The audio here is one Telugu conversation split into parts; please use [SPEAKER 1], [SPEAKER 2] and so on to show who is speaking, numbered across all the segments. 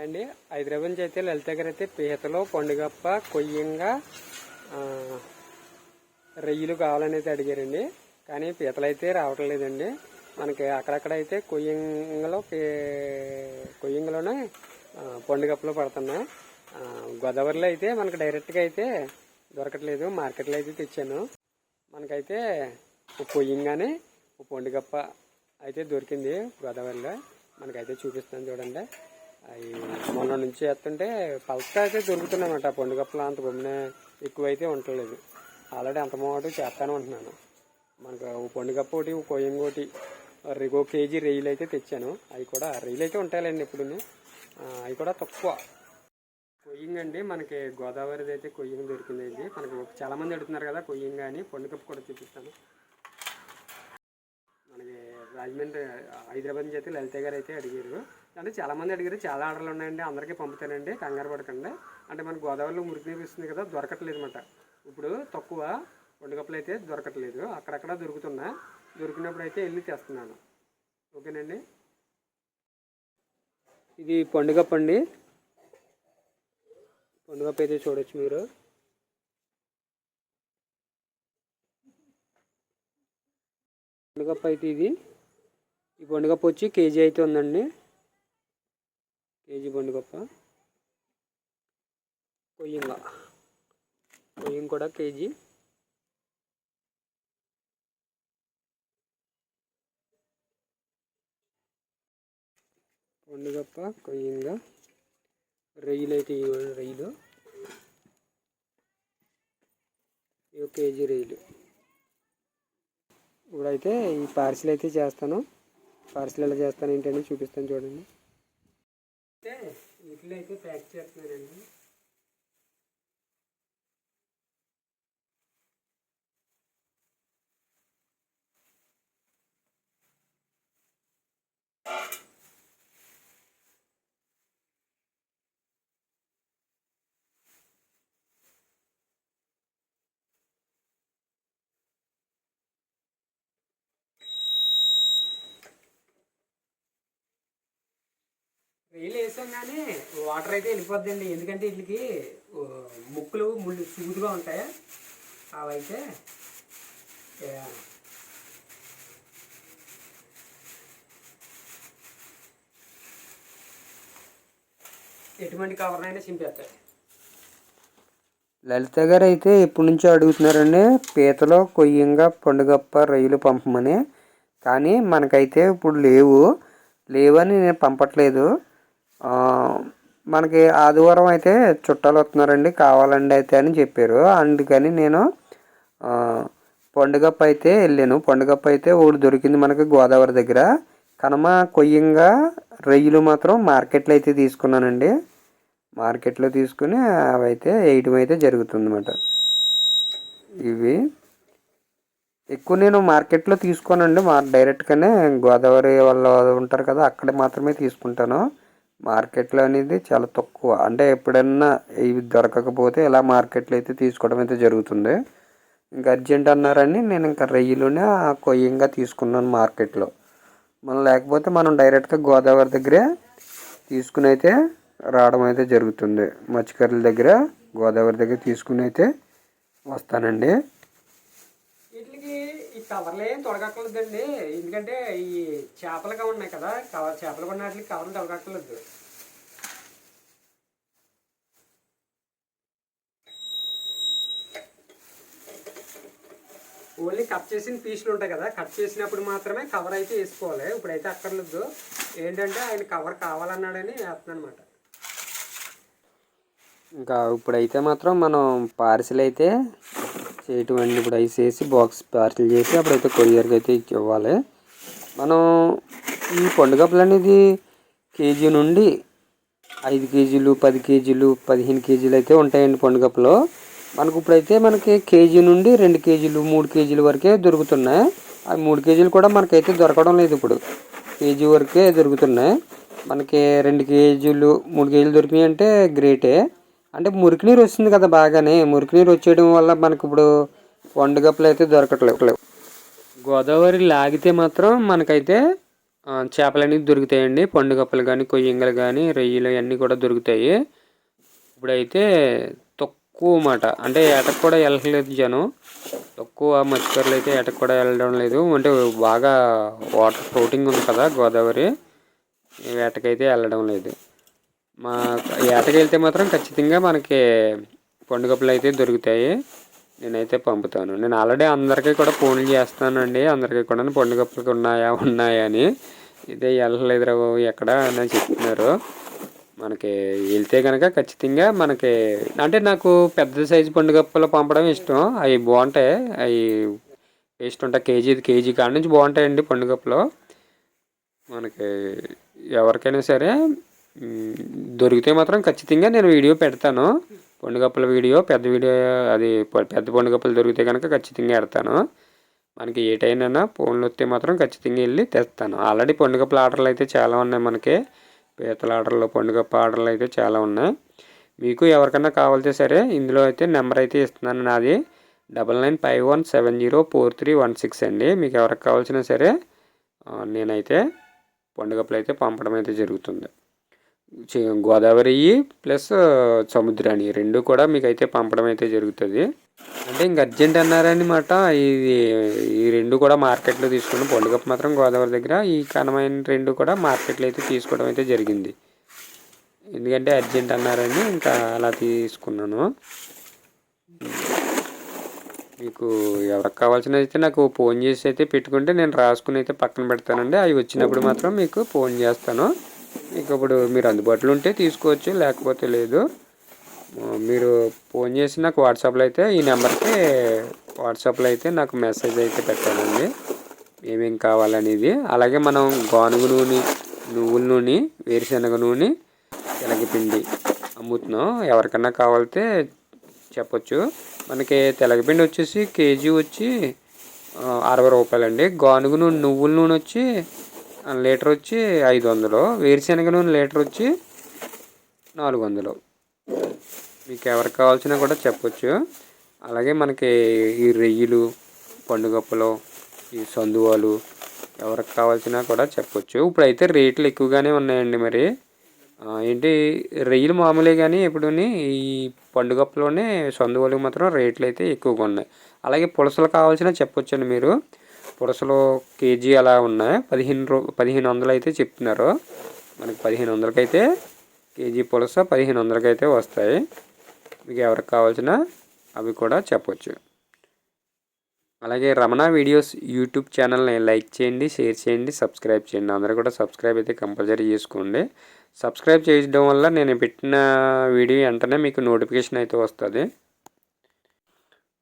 [SPEAKER 1] అండి. హైదరాబాద్ నుంచి అయితే లలిత గారు అయితే పీతలు పండుగప్ప కొయ్యంగా రొయ్యలు కావాలనేది అడిగారండి. కానీ పీతలు అయితే రావట్లేదండి మనకి అక్కడక్కడ అయితే కొయ్యంగలో పీ- కొయ్యంగలోనే ఆ, పండుగప్పలు పడుతున్నాయి. గోదావరిలో అయితే మనకు డైరెక్ట్గా అయితే దొరకట్లేదు. మార్కెట్లో అయితే తెచ్చాను. మనకైతే కొయ్యంగానే పండుగప్ప అయితే దొరికింది గోదావరిలో. మనకైతే చూపిస్తాను చూడండి. అవి మొన్న నుంచి చేస్తుంటే పలసగా అయితే దొరుకుతున్నాయన్నమాట. పండుగప్పలు అంత గమ్మునే ఎక్కువైతే ఉండలేదు ఆల్రెడీ అంత మోటు చేస్తాను ఉంటున్నాను మనకు ఓ పండుగప్ప ఒకటి ఓ కొయ్యంగి ఒకటి ఒక కేజీ రొయ్యలు అయితే తెచ్చాను. అవి కూడా రొయ్యలు అయితే ఉంటాయండి ఇప్పుడు అవి కూడా తక్కువ. కొయ్యింగ్ అండి మనకి గోదావరిది అయితే కొయ్యింగ్ దొరికింది అండి మనకి చాలా మంది అడుగుతున్నారు కదా కొయ్యింగ్ అని పండుగప్పు కూడా చూపిస్తాను. మనకి రాజమండ్రి హైదరాబాద్ నుంచి అయితే లలిత గారు అయితే అడిగారు. అంటే చాలా మంది అడిగారు చాలా ఆర్డర్లు ఉన్నాయండి అందరికీ పంపుతానండి కంగారు పడకండి. అంటే మన గోదావరిలో మురికి నీరు కదా దొరకట్లేదు అనమాట ఇప్పుడు తక్కువ వండుకప్పులు అయితే దొరకట్లేదు. అక్కడక్కడ దొరుకుతున్నా దొరికినప్పుడు అయితే వెళ్ళి తెస్తున్నాను. ఓకేనండి? ఇది పండుగప్ప అండి. పండుగప్ప అయితే చూడొచ్చు మీరు. పండుగప్ప అయితే ఇది. ఈ పండుగప్ప వచ్చి కేజీ అయితే ఉందండి. కేజీ పండుగప్ప కొయ్యంగా. కొయ్యం కూడా కేజీ. పండుగప్ప కొయ్యంగా. రొయ్యలు అయితే ఇవ్వండి రొయ్యలు ఇవి ఒక కేజీ రొయ్యలు ఇప్పుడైతే ఈ పార్సిల్ అయితే చేస్తాను. పార్సిల్ ఎలా చేస్తాను ఏంటని చూపిస్తాను చూడండి. అయితే వీటిలో అయితే ప్యాక్ చేస్తున్నానండి. రైలు వేసాం కానీ వాటర్ అయితే వెళ్ళిపోద్దండి. ఎందుకంటే వీటికి ముక్కులు ముళ్ళు సూదుగా ఉంటాయి? అవైతే ఎటువంటి కవర్నైనా చింపేస్తాయి.
[SPEAKER 2] లలిత గారు అయితే ఎప్పటి నుంచో అడుగుతున్నారండి పీతలో కొయ్యంగా పండుగప్ప రొయ్యలు పంపమని. కానీ మనకైతే ఇప్పుడు లేవు. లేవని నేను పంపట్లేదు. మనకి ఆదివారం అయితే చుట్టాలు వస్తున్నారండి కావాలండి అయితే అని చెప్పారు. అందుకని నేను పండుగప్ప అయితే వెళ్ళాను. పండుగప్ప అయితే ఒకటి దొరికింది మనకి గోదావరి దగ్గర. కనమ కొయ్యంగా రొయ్యలు మాత్రం మార్కెట్లో అయితే తీసుకున్నానండి. మార్కెట్లో తీసుకుని అవి అయితే వేయటం అయితే జరుగుతుందన్నమాట. ఇవి ఎక్కువ నేను మార్కెట్లో తీసుకోనండి. మా డైరెక్ట్గానే గోదావరి వాళ్ళు ఉంటారు కదా అక్కడ మాత్రమే తీసుకుంటాను. మార్కెట్లో అనేది చాలా తక్కువ. అంటే ఎప్పుడన్నా ఇవి దొరకకపోతే ఇలా మార్కెట్లో అయితే తీసుకోవడం అయితే జరుగుతుంది. ఇంకా అర్జెంట్ అన్నారని నేను ఇంకా రొయ్యలునే కొయ్యంగా తీసుకున్నాను మార్కెట్లో. మనం లేకపోతే మనం డైరెక్ట్గా గోదావరి దగ్గరే తీసుకుని అయితే రావడం అయితే జరుగుతుంది. మత్స్యకారుల దగ్గర గోదావరి దగ్గర తీసుకుని అయితే వస్తానండి.
[SPEAKER 1] కవర్లు ఏం తొడగక్కర్లేదండి. ఎందుకంటే ఈ చేపలుగా ఉన్నాయి కదా కవర్ చేపలు కొన్న వాటికి కవర్లు తొడగక్కర్లేదు. ఓన్లీ కట్ చేసిన పీసులు ఉంటాయి కదా కట్ చేసినప్పుడు మాత్రమే కవర్ అయితే వేసుకోవాలి. ఇప్పుడైతే అక్కర్లేదు. ఏంటంటే ఆయన కవర్ కావాలన్నాడని వేస్తున్నాను అనమాట
[SPEAKER 2] ఇంకా ఇప్పుడైతే మాత్రం మనం పార్సిల్ అయితే చేయటం ఇప్పుడు ఐస్ వేసి బాక్స్ పార్సిల్ చేసి అప్పుడైతే కొరియర్కి అయితే ఇవ్వాలి. మనం ఈ పండుగప్పులు అనేది కేజీ నుండి ఐదు కేజీలు పది కేజీలు పదిహేను కేజీలు అయితే ఉంటాయండి పండుగప్పులో. మనకు ఇప్పుడైతే మనకి కేజీ నుండి రెండు కేజీలు మూడు కేజీల వరకే దొరుకుతున్నాయి. ఆ మూడు కేజీలు కూడా మనకైతే దొరకడం లేదు ఇప్పుడు. కేజీ వరకే దొరుకుతున్నాయి. మనకి రెండు కేజీలు మూడు కేజీలు దొరికినాయి అంటే గ్రేటే. అంటే మురికి నీరు వస్తుంది కదా బాగానే. మురికి నీరు వచ్చేయడం వల్ల మనకి ఇప్పుడు వండుగప్పులు అయితే దొరకట్లేవు.
[SPEAKER 1] గోదావరి లాగితే మాత్రం మనకైతే ఆ, చేపలు అనేవి దొరుకుతాయండి. పండుగప్పలు కానీ కొయ్యంగలు కానీ రొయ్యలు అన్నీ కూడా దొరుకుతాయి. ఇప్పుడైతే తక్కువ మాట. అంటే ఏటకు కూడా వెళ్ళలేదు జనం. తక్కువ మత్స్యకారులు అయితే ఏటకు కూడా వెళ్ళడం లేదు. అంటే బాగా వాటర్ ఫ్లోటింగ్ ఉంది కదా గోదావరి. వేటకైతే వెళ్ళడం లేదు. మా ఏటకి వెళ్తే మాత్రం ఖచ్చితంగా మనకి పండుగప్పులు అయితే దొరుకుతాయి. నేనైతే పంపుతాను. నేను ఆల్రెడీ అందరికీ కూడా ఫోన్లు చేస్తానండి. అందరికీ కూడా పండుగప్పులకి ఉన్నాయా ఉన్నాయా అని. ఇదే వెళ్ళలేదురా ఎక్కడ అని చెప్తున్నారు. మనకి వెళ్తే కనుక ఖచ్చితంగా మనకి అంటే నాకు పెద్ద సైజు పండుగప్పలు పంపడం ఇష్టం. అవి బాగుంటాయి. అవి టేస్ట్ ఉంటాయి. కేజీ కేజీ కాడ నుంచి బాగుంటాయండి పండుగప్పలు. మనకి ఎవరికైనా సరే దొరికితే మాత్రం ఖచ్చితంగా నేను వీడియో పెడతాను. పండుగప్పల వీడియో పెద్ద వీడియో అది పెద్ద పండుగప్పలు దొరికితే కనుక ఖచ్చితంగా పెడతాను మనకి ఏ టైం అయినా ఫోన్లు వస్తే మాత్రం ఖచ్చితంగా వెళ్ళి తెస్తాను. ఆల్రెడీ పండుగప్పల ఆర్డర్లు అయితే చాలా ఉన్నాయి మనకి. పీతల ఆర్డర్లు పండుగప్ప ఆర్డర్లు అయితే చాలా ఉన్నాయి. మీకు ఎవరికన్నా కావాలితే సరే ఇందులో అయితే నెంబర్ అయితే ఇస్తున్నాను నాది. Double nine five one seven zero four three one six అండి. మీకు ఎవరికి కావాల్సినా సరే నేనైతే పండుగప్పులు అయితే పంపడం అయితే జరుగుతుంది. గోదావరి ప్లస్ సముద్రాన్ని రెండు కూడా మీకు అయితే పంపడం అయితే జరుగుతుంది. అంటే ఇంక అర్జెంట్ అన్నారనమాట ఇది ఈ రెండు కూడా మార్కెట్లో తీసుకున్న పొండుగప్ప మాత్రం గోదావరి దగ్గర ఈ కనమైన రెండు కూడా మార్కెట్లో అయితే తీసుకోవడం అయితే జరిగింది. ఎందుకంటే అర్జెంట్ అన్నారని ఇంకా అలా తీసుకున్నాను. మీకు ఎవరికి కావాల్సిన అయితే నాకు ఫోన్ చేసి అయితే పెట్టుకుంటే నేను రాసుకుని అయితే పక్కన పెడతానండి. అవి వచ్చినప్పుడు మాత్రం మీకు ఫోన్ చేస్తాను. మీకు ఇప్పుడు మీరు అందుబాటులో ఉంటే తీసుకోవచ్చు లేకపోతే లేదు. మీరు ఫోన్ చేసి నాకు వాట్సాప్లో అయితే ఈ నెంబర్కి వాట్సాప్లో అయితే నాకు మెసేజ్ అయితే పెట్టాలండి ఏమేం కావాలనేది. అలాగే మనం గానుగు నూనె నువ్వుల నూనె వేరుశనగ నూనె తెలగపిండి అమ్ముతున్నాం. ఎవరికన్నా కావాలితే చెప్పొచ్చు. మనకి తెలగపిండి వచ్చేసి కేజీ వచ్చి అరవై రూపాయలండి. గానుగు నూనె నువ్వుల నూనె వచ్చి లీటర్ వచ్చి ఐదు వందలు. వేరుశనగ నూనె లీటర్ వచ్చి నాలుగు వందలు. మీకు ఎవరికి కావాల్సినా కూడా చెప్పొచ్చు. అలాగే మనకి ఈ రొయ్యలు పండుగప్పలు ఈ సందువాలు ఎవరికి కావాల్సినా కూడా చెప్పొచ్చు. ఇప్పుడైతే రేట్లు ఎక్కువగానే ఉన్నాయండి మరి. ఏంటి రొయ్యలు మామూలే కానీ ఇప్పుడుని ఈ పండుగప్పలోనే సందువాలు మాత్రం రేట్లు అయితే ఎక్కువగా ఉన్నాయి. అలాగే పులసలు కావాల్సిన చెప్పొచ్చండి మీరు. పులసలు కేజీ అలా ఉన్నాయి. పదిహేను రూ పదిహేను వందలు అయితే చెప్తున్నారు మనకి పదిహేను వందలకైతే కేజీ పులస పదిహేను వందలకైతే వస్తాయి. మీకు ఎవరికి కావాల్సిన అవి కూడా చెప్పొచ్చు. అలాగే రమణ వీడియోస్ యూట్యూబ్ ఛానల్ని లైక్ చేయండి షేర్ చేయండి సబ్స్క్రైబ్ చేయండి. అందరూ కూడా సబ్స్క్రైబ్ అయితే కంపల్సరీ చేసుకోండి. సబ్స్క్రైబ్ చేయడం వల్ల నేను పెట్టిన వీడియో వెంటనే మీకు నోటిఫికేషన్ అయితే వస్తుంది.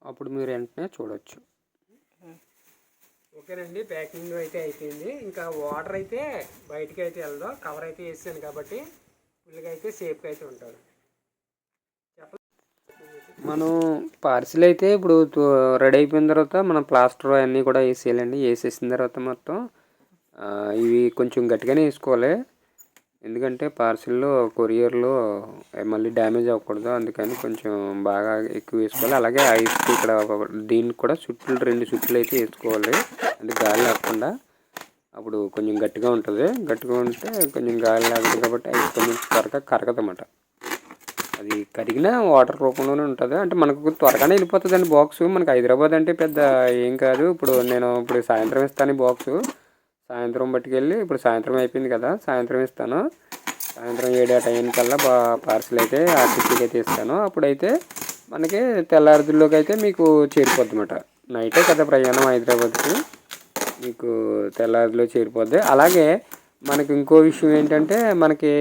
[SPEAKER 1] అప్పుడు మీరు వెంటనే చూడొచ్చు. ఓకేనండి ప్యాకింగ్ అయితే అయిపోయింది. ఇంకా వాటర్ అయితే బయటికి అయితే వెళ్దాం కవర్ అయితే వేసాను కాబట్టి ఫుల్గా అయితే సేఫ్గా అయితే ఉంటారు. మనం పార్సిల్ అయితే ఇప్పుడు రెడీ అయిపోయిన తర్వాత మనం ప్లాస్టర్ అన్నీ కూడా వేసేయాలండి. వేసేసిన తర్వాత మొత్తం ఇవి కొంచెం గట్టిగానే వేసుకోవాలి. ఎందుకంటే పార్సిల్లో కొరియర్లో మళ్ళీ డ్యామేజ్ అవ్వకూడదు. అందుకని కొంచెం బాగా ఎక్కువ వేసుకోవాలి. అలాగే ఐస్ ఇక్కడ ఒక- దీనికి కూడా చుట్లు రెండు చుట్లు అయితే వేసుకోవాలి. అంటే గాలి లేకుండా అప్పుడు కొంచెం గట్టిగా ఉంటుంది. గట్టిగా ఉంటే కొంచెం గాలి లేకుండా కాబట్టి ఐస్ కొంచెం త్వరగా కరగదన్నమాట. అది కరిగిన వాటర్ రూపంలోనే ఉంటుంది. అంటే మనకు త్వరగానే వెళ్ళిపోతుంది అండి బాక్స్. మనకి హైదరాబాద్ అంటే పెద్ద ఏం కాదు. ఇప్పుడు నేను ఇప్పుడు సాయంత్రం ఇస్తాను బాక్సు. సాయంత్రం పట్టుకెళ్ళి ఇప్పుడు సాయంత్రం అయిపోయింది కదా సాయంత్రం ఇస్తాను. సాయంత్రం ఏడు ఆ టైంకల్లా బా పార్సిల్ అయితే ఆర్టీసీకి అయితే ఇస్తాను. అప్పుడైతే మనకి తెల్లారుదుల్లోకి అయితే మీకు చేరిపోద్ది అనమాట నైటే కదా ప్రయాణం హైదరాబాద్కి. మీకు తెల్లారిలో చేరిపోద్ది. అలాగే మనకి ఇంకో విషయం ఏంటంటే మనకి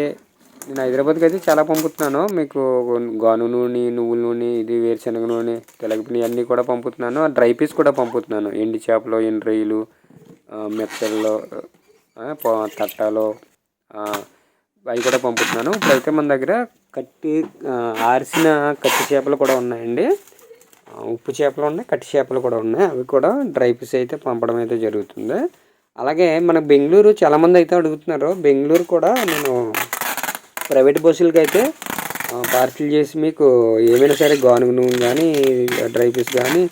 [SPEAKER 1] నేను హైదరాబాద్కి అయితే చాలా పంపుతున్నాను. మీకు గాను నూనె నువ్వుల నూనె ఇది వేరుశనగ నూనె తెలగపిని అన్నీ కూడా పంపుతున్నాను. డ్రై పీస్ కూడా పంపుతున్నాను. ఎండి చేపలు ఎండ్రయ్యలు మెత్తల్లో తట్టాలు అవి కూడా పంపుతున్నాను. ఇప్పుడైతే మన దగ్గర కట్టి ఆరిసిన కట్టి చేపలు కూడా ఉన్నాయండి. ఉప్పు చేపలు ఉన్నాయి కట్టి చేపలు కూడా ఉన్నాయి. అవి కూడా డ్రై పీస్ అయితే పంపడం అయితే జరుగుతుంది. అలాగే మన బెంగళూరు చాలామంది అయితే అడుగుతున్నారు. బెంగళూరు కూడా నేను ప్రైవేట్ బస్సులకి అయితే పార్సిల్ చేసి మీకు ఏమైనా సరే గానుగు నూనె కానీ డ్రై పీస్ కానీ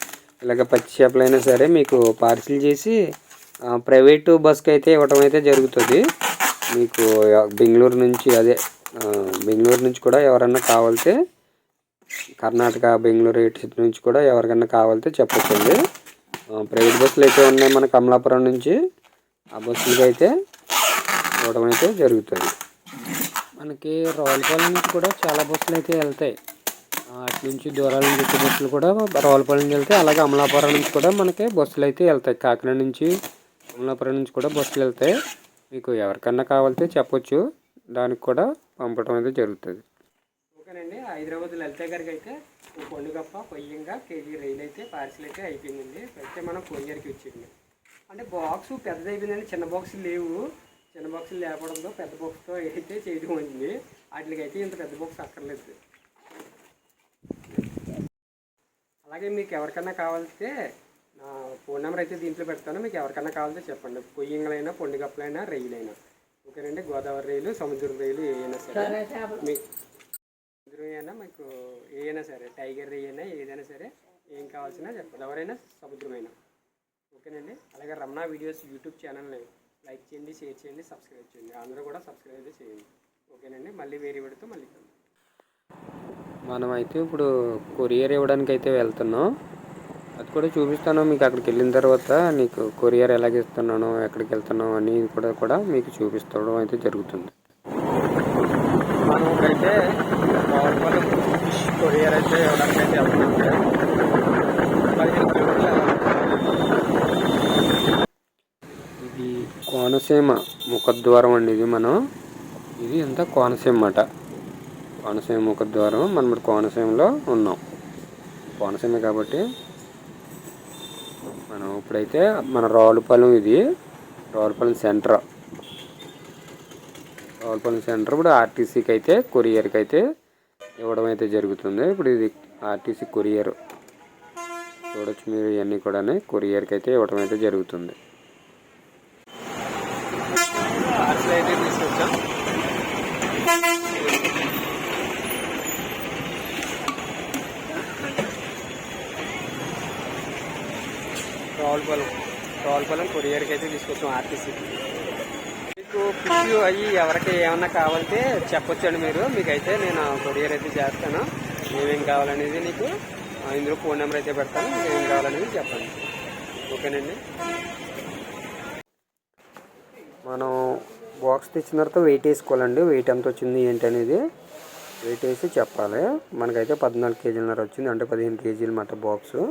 [SPEAKER 1] ఇలాగ పచ్చి చేపలైనా సరే మీకు పార్సిల్ చేసి
[SPEAKER 2] ప్రైవేటు బస్కి అయితే ఇవ్వటం అయితే జరుగుతుంది. మీకు బెంగళూరు నుంచి అదే బెంగళూరు నుంచి కూడా ఎవరన్నా కావాలితే కర్ణాటక బెంగళూరు ఇటు నుంచి కూడా ఎవరికన్నా కావాలితే చెప్పొచ్చండి. ప్రైవేట్ బస్సులు అయితే ఉన్నాయి మన కమలాపురం నుంచి. ఆ బస్సులకి అయితే ఇవ్వడం అయితే జరుగుతుంది. మనకి రావులపాలెం నుంచి కూడా చాలా బస్సులు అయితే వెళ్తాయి అటు నుంచి దూరాల నుంచి వచ్చే బస్సులు కూడా రావులపాలెం నుంచి వెళ్తాయి. అలాగే అమలాపురం నుంచి కూడా మనకి బస్సులు అయితే వెళ్తాయి. కాకినాడ నుంచి అమలాపురం నుంచి కూడా బస్సులు వెళ్తాయి మీకు ఎవరికన్నా కావాలితే చెప్పొచ్చు. దానికి కూడా పంపడం అయితే జరుగుతుంది.
[SPEAKER 1] ఓకేనండి. హైదరాబాద్ లలిత గారికి అయితే పొండుగప్ప కొయ్యంగా కేజీ రైలు అయితే పార్సిల్ అయితే అయిపోయిందండి. అయితే మనం కొరియర్కి వచ్చింది అంటే బాక్స్ పెద్దది అయిపోయిందండి. చిన్న బాక్సులు లేవు. చిన్న బాక్సులు లేకపోవడంతో పెద్ద బాక్స్తో అయితే చేయడం అయింది వాటికి ఇంత పెద్ద బాక్స్ అక్కర్లేదు. అలాగే మీకు ఎవరికన్నా కావాలితే నా ఫోన్ నెంబర్ అయితే దీంట్లో పెడతాను. మీకు ఎవరికన్నా కావాలితే చెప్పండి. కొయ్యంగలైనా పొండుగప్పలైనా రైలైనా. ఓకేనండి? గోదావరి రైలు సముద్రం రైలు ఏదైనా సరే. మీ సముద్రం అయినా మీకు ఏదైనా సరే టైగర్ అయినా ఏదైనా సరే ఏం కావాల్సినా చెప్పండి. ఎవరైనా సముద్రమైనా ఓకేనండి? అలాగే రమణ వీడియోస్ యూట్యూబ్ ఛానల్ని లైక్ చేయండి షేర్ చేయండి సబ్స్క్రైబ్ చేయండి. అందరూ కూడా సబ్స్క్రైబ్ అయితే చేయండి. ఓకేనండి? మళ్ళీ వేరే వీడియోతో మళ్ళీ
[SPEAKER 2] మనం అయితే ఇప్పుడు కొరియర్ ఇవ్వడానికి అయితే వెళ్తున్నాం. అది కూడా చూపిస్తాను. మీకు అక్కడికి వెళ్ళిన తర్వాత నీకు కొరియర్ ఎలాగ ఇస్తున్నాను ఎక్కడికి వెళ్తున్నావు అని కూడా కూడా మీకు చూపిస్తడం. అయితే జరుగుతుంది.
[SPEAKER 1] కొరియర్ అయితే ఇవ్వడానికి
[SPEAKER 2] ఇది కోనసీమ ముఖద్వారం అండి ఇది మనం. ఇది ఎంత కోనసీమ అన్నమాట కోనసీమ ముఖద్వారం. మనం కోనసీమలో ఉన్నాం. కోనసీమ కాబట్టి ఇప్పుడైతే మన రావులపాలెం ఇది. రావులపాలెం సెంటర్. రావులపాలెం సెంటర్ ఇప్పుడు ఆర్టీసీకి అయితే కొరియర్కి అయితే ఇవ్వడం అయితే జరుగుతుంది. ఇప్పుడు ఇది ఆర్టీసీ కొరియర్. చూడొచ్చు మీరు ఇవన్నీ కూడా కొరియర్కి అయితే ఇవ్వడం అయితే జరుగుతుంది
[SPEAKER 1] పార్సల్ అయితే తీసుకొచ్చాం రావులపాలెం. రావులపాలెం కొరియర్కి అయితే తీసుకొచ్చాం ఆర్టీసీకి మీకు ఫిష్ అయ్యి ఎవరికి ఏమన్నా కావాలంటే చెప్పొచ్చండి మీరు. మీకైతే నేను కొరియర్ అయితే చేస్తాను. ఏమేమి కావాలనేది నీకు ఇందులో ఫోన్ నెంబర్ అయితే పెడతాను. మీకు ఏం కావాలనేది చెప్పండి. ఓకేనండి?
[SPEAKER 2] మనం బాక్స్ తెచ్చిన తర్వాత వెయిట్ వేసుకోవాలండి. వెయిట్ ఎంత వచ్చింది ఏంటి అనేది వెయిట్ వేసి చెప్పాలి. మనకైతే పద్నాలుగు కేజీలన్నర వచ్చింది. అంటే పదిహేను కేజీలు మాట బాక్సు